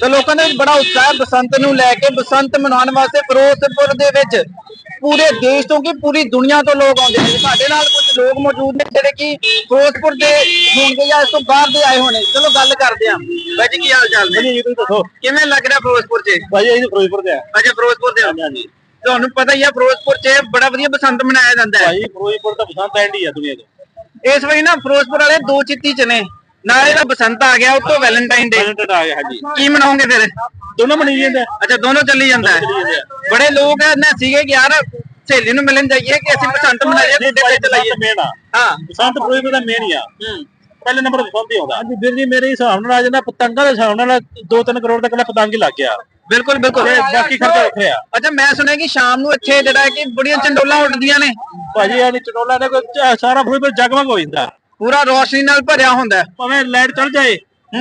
ਤੇ ਲੋਕਾਂ ਦੇ ਵਿੱਚ ਬੜਾ ਉਤਸ਼ਾਹ ਬਸੰਤ ਨੂੰ ਲੈ ਕੇ ਬਸੰਤ ਮਨਾਉਣ ਵਾਸਤੇ ਫਿਰੋਜ਼ਪੁਰ ਦੇ ਵਿੱਚ ਪੂਰੇ ਦੇਸ਼ ਤੋਂ ਕੀ ਪੂਰੀ ਦੁਨੀਆ ਤੋਂ ਲੋਕ ਆਉਂਦੇ ਨੇ। ਸਾਡੇ ਨਾਲ ਕੁਝ ਲੋਕ ਮੌਜੂਦ ਨੇ ਜਿਹੜੇ ਕਿ ਫਿਰੋਜ਼ਪੁਰ ਦੇ ਹੋਣਗੇ ਜਾਂ ਇਸ ਤੋਂ ਬਾਹਰ ਦੇ ਆਏ ਹੋਣੇ। ਚਲੋ ਗੱਲ ਕਰਦੇ ਹਾਂ। ਬਾਈ ਜੀ ਕੀ ਹਾਲ ਚਾਲ ਨੇ? ਜੀ ਤੁਸੀਂ ਦੱਸੋ? ਕਿਵੇਂ ਲੱਗ ਰਿਹਾ ਫਿਰੋਜ਼ਪੁਰ 'ਚ? ਭਾਜੀ ਅਸੀਂ ਫਿਰੋਜ਼ਪੁਰ ਦੇ ਆ ਅੱਛਾ ਫਿਰੋਜ਼ਪੁਰ ਦੇ ਹੋ। ਹਾਂਜੀ ਤੁਹਾਨੂੰ ਪਤਾ ਹੀ ਆ ਫਿਰੋਜ਼ਪੁਰ 'ਚ ਬੜਾ ਵਧੀਆ ਬਸੰਤ ਮਨਾਇਆ ਜਾਂਦਾ ਹੈ। ਭਾਜੀ ਫਿਰੋਜ਼ਪੁਰ ਤਾਂ ਬਸੰਤ ਐਂਡ ਹੀ ਆ ਦੁਨੀਆ 'ਚ। ਇਸ ਵਾਰੀ ਨਾ ਫਿਰੋਜ਼ਪੁਰ ਵਾਲੇ ਦੋ ਚਿੱਤੀ 'ਚ ਨੇ। ਨਾਲੇ ਦਾ ਬਸੰਤ ਆ ਗਿਆ ਉੱਤੋਂ ਵੈਲੈਂਟਾਈਨ ਡੇ। ਵੈਲੈਂਟਾਈਨ ਆ ਗਿਆ ਹਾਂਜੀ। ਕੀ ਮਨਾਓਗੇ ਫਿਰ? ਦੋਨੋਂ ਮਨੀ ਜਾਂਦੇ ਆ। ਅੱਛਾ ਦੋਨੋਂ ਚੱਲੀ ਜਾਂਦਾ ਹੈ। ਬੜੇ ਲੋਕ ਨਾ ਸੀਗੇ ਕਿ ਯਾਰ ਸਹੇਲੀ ਨੂੰ ਮਿਲਣ ਜਾਈਏ ਕਿ ਅਸੀਂ ਬਸੰਤ ਮਨਾਈਏ ਗੁੱਡੇ ਤੇ ਚਲਾਈਏ। ਮੇਨ ਆ। ਹਾਂ। ਬਸੰਤ ਫਿਰੋਜ਼ਪੁਰ ਦਾ ਮੇਨ ਹੀ ਆ। ਹੂੰ। ਪਹਿਲੇ ਨੰਬਰ ਬਸੰਤ ਹੀ ਆਉਂਦਾ। ਹਾਂਜੀ ਵੀਰ ਜੀ ਮੇਰੇ ਹਿਸਾਬ ਨਾਲ ਅੱਜ ਨਾ ਪਤੰਗਾਂ ਦੇ ਹਿਸਾਬ ਨਾਲ 2-3 ਕਰੋੜ ਦਾ ਕੱਲਾ ਪਤੰਗ ਹੀ ਲੱਗ ਗਿਆ। ਬਿਲਕੁਲ ਬਿਲਕੁਲ। ਤੇ ਬਾਕੀ ਖਰਚਾ ਵੱਖਰੇ ਆ। ਅੱਛਾ ਮੈਂ ਸੁਣਿਆ ਕਿ ਸ਼ਾਮ ਨੂੰ ਇੱਥੇ ਜਿਹੜਾ ਕਿ ਬੜੀਆਂ ਚੰਡੋਲਾਂ ਉੱਡਦੀਆਂ ਨੇ। ਭਾਜੀ ਇਹ ਚਟੋਲਾ ਦਾ ਕੋਈ ਸਾਰਾ ਫਿਰੋਜ਼ਪੁਰ ਜਗਮਗ ਹੋ ਜਾਂਦਾ। ਪੂਰਾ ਰੋਸ਼ਨੀ ਨਾਲ ਭਰਿਆ ਹੁੰਦਾ ਹੈ। ਭਾਵੇਂ ਲਾਈਟ ਚਲ ਜਾਏ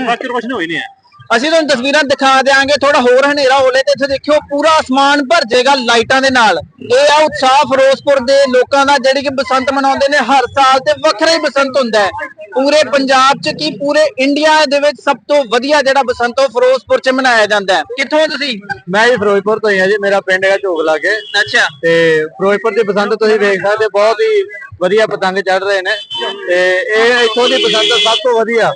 ਬਾਕੀ ਰੋਸ਼ਨੀ ਹੋਈ ਨਹੀਂ ਹੈ। ਅਸੀਂ ਤੁਹਾਨੂੰ ਤਸਵੀਰਾਂ ਦਿਖਾ ਦੇਾਂਗੇ ਥੋੜਾ ਹੋਰ ਹਨੇਰਾ ਹੋਲੇ ਤੇ ਇੱਥੇ ਦੇਖਿਓ ਪੂਰਾ ਅਸਮਾਨ ਭਰ ਜਾਏਗਾ ਲਾਈਟਾਂ ਦੇ ਨਾਲ। ਇਹ ਆ ਉਤਸ਼ਾਹ ਫਿਰੋਜ਼ਪੁਰ ਦੇ ਲੋਕਾਂ ਦਾ ਜਿਹੜੇ ਕਿ ਬਸੰਤ ਮਨਾਉਂਦੇ ਨੇ ਹਰ ਸਾਲ ਤੇ ਵੱਖਰਾ ਹੀ ਬਸੰਤ ਹੁੰਦਾ ਹੈ। ਪੂਰੇ ਪੰਜਾਬ 'ਚ ਕੀ ਪੂਰੇ ਇੰਡੀਆ ਦੇ ਵਿੱਚ ਸਭ ਤੋਂ ਵਧੀਆ ਜਿਹੜਾ ਬਸੰਤ ਉਹ ਫਿਰੋਜ਼ਪੁਰ 'ਚ ਮਨਾਇਆ ਜਾਂਦਾ ਹੈ। ਕਿੱਥੋਂ ਤੁਸੀਂ? ਮੈਂ ਜੀ ਫਿਰੋਜ਼ਪੁਰ ਤੋਂ ਹੀ ਹਾਂ ਜੀ ਮੇਰਾ ਪਿੰਡ ਹੈਗਾ ਝੋਕ ਲਾਗੇ। ਅੱਛਾ। ਤੇ ਫਿਰੋਜ਼ਪੁਰ ਦੀ ਬਸੰਤ ਤੁਸੀਂ ਵੇਖ ਸਕਦੇ ਬਹੁਤ ਹੀ ਵਧੀਆ ਪਤੰਗ ਚੜ ਰਹੇ ਨੇ। ਤੇ ਇਹ ਇੱਥੋਂ ਦੀ ਬਸੰਤ ਸਭ ਤੋਂ ਵਧੀਆ।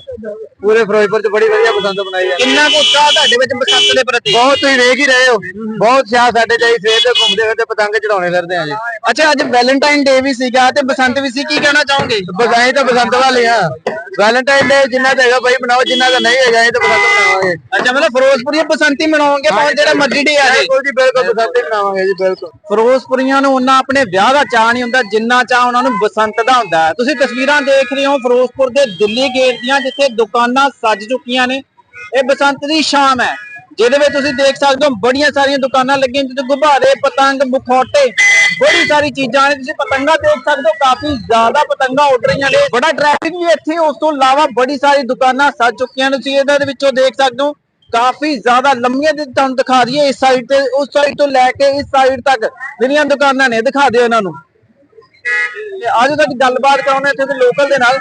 ਪੂਰੇ ਫਿਰੋਜ਼ਪੁਰ 'ਚ ਬੜੀ ਵਧੀਆ ਬਸੰਤ ਮਨਾਈ ਜਾਂਦੀ ਕਿੰਨਾ ਕੁ ਉਤਸ਼ਾਹ ਤੁਹਾਡੇ ਵਿੱਚ ਬਸੰਤ ਦੇ ਪ੍ਰਤੀ? ਬਹੁਤ ਤੁਸੀਂ ਵੇਖ ਹੀ ਰਹੇ ਹੋ। ਬਹੁਤ ਸ਼ਾਹ ਸਾਡੇ ਜਾਈ ਸਵੇਰ ਤੇ ਘੁੰਮਦੇ ਫਿਰਦੇ ਪਤੰਗ ਚੜਾਉਣੇ ਫਿਰਦੇ ਆ ਜੀ। ਅੱਛਾ ਅੱਜ ਵੈਲੈਂਟਾਈਨ ਡੇ ਵੀ ਸੀਗਾ ਤੇ ਬਸੰਤ ਵੀ ਸੀ ਕੀ ਕਹਿਣਾ ਚਾਹੋਗੇ? ਬਸਾਈ ਤਾਂ ਬਸੰਤ ਵਾਲੇ ਆ। ਵੈਲੈਂਟਾਈਨ ਡੇ ਜਿੰਨਾ ਦਾ ਹੈਗਾ ਭਾਈ ਬਣਾਓ ਜਿੰਨਾ ਦਾ ਨਹੀਂ ਹੈਗਾ ਇਹ ਤਾਂ ਬਸੰਤ ਮਨਾਵਾਂਗੇ ਅੱਛਾ ਮਤਲਬ ਫਿਰੋਜ਼ਪੁਰੀਆ ਬਸੰਤੀ ਮਨਾਉਂਗੇ ਭਾਵੇਂ ਜਿਹੜਾ ਮਰਜ਼ੀ ਡੇ ਆ ਜਾਏ ਬਿਲਕੁਲ ਜੀ ਬਿਲਕੁਲ ਬਸੰਤ ਮਨਾਵਾਂਗੇ ਜੀ ਬਿਲਕੁਲ। ਫਿਰੋਜ਼ਪੁਰੀਆਂ ਨੂੰ ਉਹਨਾਂ ਆਪਣੇ ਵਿਆਹ ਦਾ ਚਾਹ ਨਹੀਂ ਹੁੰਦਾ ਜਿੰਨਾ ਚਾਹ ਉਹਨਾਂ ਨੂੰ ਬਸੰਤ ਦਾ ਹੁੰਦਾ ਹੈ। ਤੁਸੀਂ ਤਸਵੀਰਾਂ ਦੇਖ ਰਹੇ ਹੋ ਫਿਰੋਜ਼ਪੁਰ ਦੇ ਦਿੱਲੀ ਗੇਟ ਦੀਆਂ ਜਿੱਥੇ ਦੁਕਾਨਾਂ ਸੱਜ ਚੁੱਕੀਆਂ ਨੇ। ਇਹ ਬਸੰਤ ਦੀ ਸ਼ਾਮ ਹੈ ਜਿਹਦੇ ਵਿੱਚ ਤੁਸੀਂ ਦੇਖ ਸਕਦੇ ਹੋ ਬੜੀਆਂ ਸਾਰੀਆਂ ਦੁਕਾਨਾਂ ਲੱਗੀਆਂ ਜਿੱਥੇ ਗੁਬਾਰੇ ਪਤੰਗ ਮੁਖੌਟੇ ਬੜੀ ਸਾਰੀ ਚੀਜ਼ਾਂ ਨੇ ਤੁਸੀਂ ਪਤੰਗਾ ਦੇਖ ਸਕਦੇ ਹੋ ਕਾਫੀ ਜ਼ਿਆਦਾ ਪਤੰਗਾ ਉੱਡ ਰਹੀਆਂ ਨੇ। ਬੜਾ ਟ੍ਰੈਫਿਕ ਵੀ ਇੱਥੇ ਉਸ ਤੋਂ ਇਲਾਵਾ ਬੜੀ ਸਾਰੀ ਦੁਕਾਨਾਂ ਸੱਜ ਚੁੱਕੀਆਂ ਨੇ ਤੁਸੀਂ ਇਹਨਾਂ ਦੇ ਵਿੱਚੋਂ ਦੇਖ ਸਕਦੇ ਹੋ। ਕਾਫੀ ਜ਼ਿਆਦਾ ਲੰਮੀਆਂ ਦੀ ਤੁਹਾਨੂੰ ਦਿਖਾ ਦਈਏ ਇਸ ਸਾਈਡ ਤੇ ਉਸ ਸਾਈਡ ਤੋਂ ਲੈ ਕੇ ਇਸ ਸਾਈਡ ਤੱਕ ਜਿਹੜੀਆਂ ਦੁਕਾਨਾਂ ਨੇ ਦਿਖਾ ਦਿਓ ਇਹਨਾਂ ਨੂੰ। ਤੇ ਅੱਜ ਤੱਕ ਗੱਲਬਾਤ ਕਰਾਉਣੇ ਇੱਥੇ ਦੇ ਲੋਕਲ ਦੇ ਨਾਲ।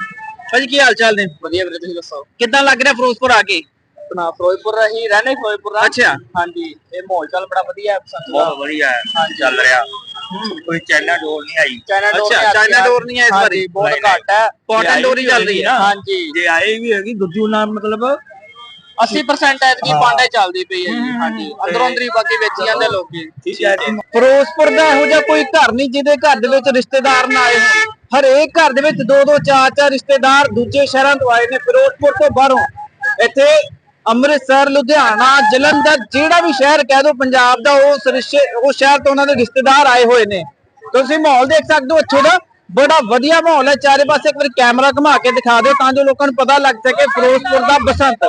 ਭਾਜੀ ਕੀ ਹਾਲ ਚਾਲ ਨੇ? ਵਧੀਆ ਵੀਰੇ ਤੁਸੀਂ ਦੱਸੋ? ਕਿੱਦਾਂ ਲੱਗ ਰਿਹਾ ਫਿਰੋਜ਼ਪੁਰ ਆ ਕੇ? ਆਪਣਾ ਫਿਰੋਜ਼ਪੁਰ ਰਹੀ ਰਹਿਣੇ ਫਿਰੋਜ਼ਪੁਰ ਦਾ ਅੱਛਾ। ਹਾਂਜੀ ਇਹ ਮਾਹੌਲ ਚੱਲ ਬੜਾ ਵਧੀਆ ਹੈ ਬਹੁਤ ਵਧੀਆ ਹੈ। ਚੱਲ ਰਿਹਾ। ਕੋਈ ਚਾਈਨਾ ਡੋਰ ਨਹੀਂ ਆਈ। ਚਾਈਨਾ ਡੋਰ ਅੱਛਾ, ਚਾਈਨਾ ਡੋਰ ਨਹੀਂ ਹੈ ਇਸ ਵਾਰੀ। ਬਹੁਤ ਘੱਟ ਹੈ। ਕਾਟਨ ਡੋਰੀ ਚੱਲ ਰਹੀ ਹੈ। ਹਾਂਜੀ। ਜੇ ਆਏ ਵੀ ਹੈਗੀ ਦੂਜੀ ਨਾਲ ਮਤਲਬ 80% ਐਤਕੀ ਪਾਂਡੇ ਚੱਲਦੀ ਪਈ ਹੈ ਜੀ ਹਾਂਜੀ। ਅੰਦਰੋਂ ਅੰਦਰੀ ਬਾਕੀ ਵੇਚੀ ਜਾਂਦੇ ਲੋਕੀ। ਠੀਕ ਹੈ ਜੀ। ਫਿਰੋਜ਼ਪੁਰ ਦਾ ਇਹੋ ਜਿਹਾ ਕੋਈ ਘਰ ਨਹੀਂ ਜਿਹਦੇ ਘਰ ਦੇ ਵਿੱਚ ਰਿਸ਼ਤੇਦਾਰ ਨਾ ਆਏ ਹੋਣ। ਹਰੇਕ ਘਰ ਦੇ ਵਿੱਚ ਦੋ ਦੋ ਚਾਰ ਚਾਰ ਰਿਸ਼ਤੇਦਾਰ ਦੂਜੇ ਸ਼ਹਿਰਾਂ ਤੋਂ ਆਏ ਨੇ ਫਿਰੋਜ਼ਪੁਰ ਤੋਂ ਬਾਹਰੋਂ। ਇੱਥੇ ਅੰਮ੍ਰਿਤਸਰ, ਲੁਧਿਆਣਾ, ਜਲੰਧਰ, ਜਿਹੜਾ ਵੀ ਸ਼ਹਿਰ ਕਹਿ ਦੋ ਪੰਜਾਬ ਦਾ ਉਸ ਰਿਸ਼ਤੇ ਉਹ ਸ਼ਹਿਰ ਤੋਂ ਉਹਨਾਂ ਦੇ ਰਿਸ਼ਤੇਦਾਰ ਆਏ ਹੋਏ ਨੇ। ਤੁਸੀਂ ਮਾਹੌਲ ਦੇਖ ਸਕਦੇ ਹੋ ਇੱਥੋਂ ਦਾ। ਬੜਾ ਵਧੀਆ ਮਾਹੌਲ ਹੈ। ਚਾਰੇ ਪਾਸੇ ਇੱਕ ਵਾਰ ਕੈਮਰਾ ਘੁਮਾ ਕੇ ਦਿਖਾ ਦਿਓ ਤਾਂ ਜੋ ਲੋਕਾਂ ਨੂੰ ਪਤਾ ਲੱਗ ਸਕੇ ਫਿਰੋਜ਼ਪੁਰ ਦਾ ਬਸੰਤ।